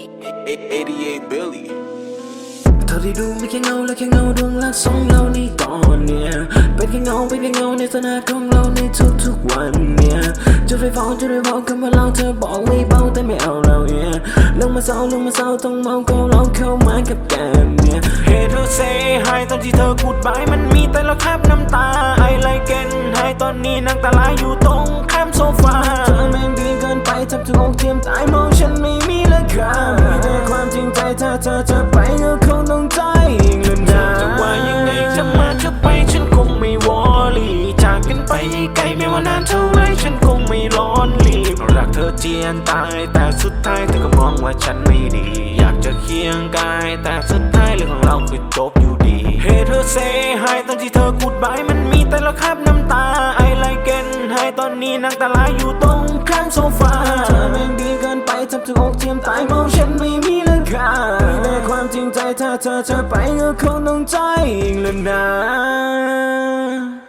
88 Billy. เธอที่ดูไม่แค่เงาและแค่เงาดวงรักสองเราในตอนเนี่ยเป็นแค่เงาเป็นแค่เงาในสนาของเราในทุกๆวันเนี่ยจะได้ฟังจะได้บอกคำว่าเราเธอบอกไม่เบาแต่ไม่เอาเราเนี่ยลงมาเศร้าลงมาเศร้าต้องเมาก็เราเข้ามากับแกมเนี่ยเฮเธอเซหายตอนที่เธอพูดบายมันมีแต่ละคราบน้ำตาไอไลเกนหายตอนนี้นางตาลายอยู่ตรงข้ามโซฟา ตายมองฉันไม่มีราคามีแต่ความจริงใจถ้าเธอจะไปก็คงต้องใจอีกแล้วนะจะว่ายังไงจะมาจะไปฉันคงไม่วอรี่จากกันไปไกลไม่ว่านานเท่าไรฉันคงไม่ร้อนรีบรักเธอเจียนตายแต่สุดท้ายเธอก็มองว่าฉันไม่ดี อยากจะเคียงกายแต่สุดท้ายเรื่องของเราคือจบอยู่ดีเฮเธอเซหายตอนที่เธอพูดบายมันมีแต่ละคราบน้ำตาไอไลเกนหายตอนนี้นางตาลายอยู่ตรงข้างโซฟา ทับทุกอกเทียมตายมองฉันไม่มีราคามีแต่ความจริงใจถ้าเธอจะไปก็คงต้องใจอีกแล้วนะ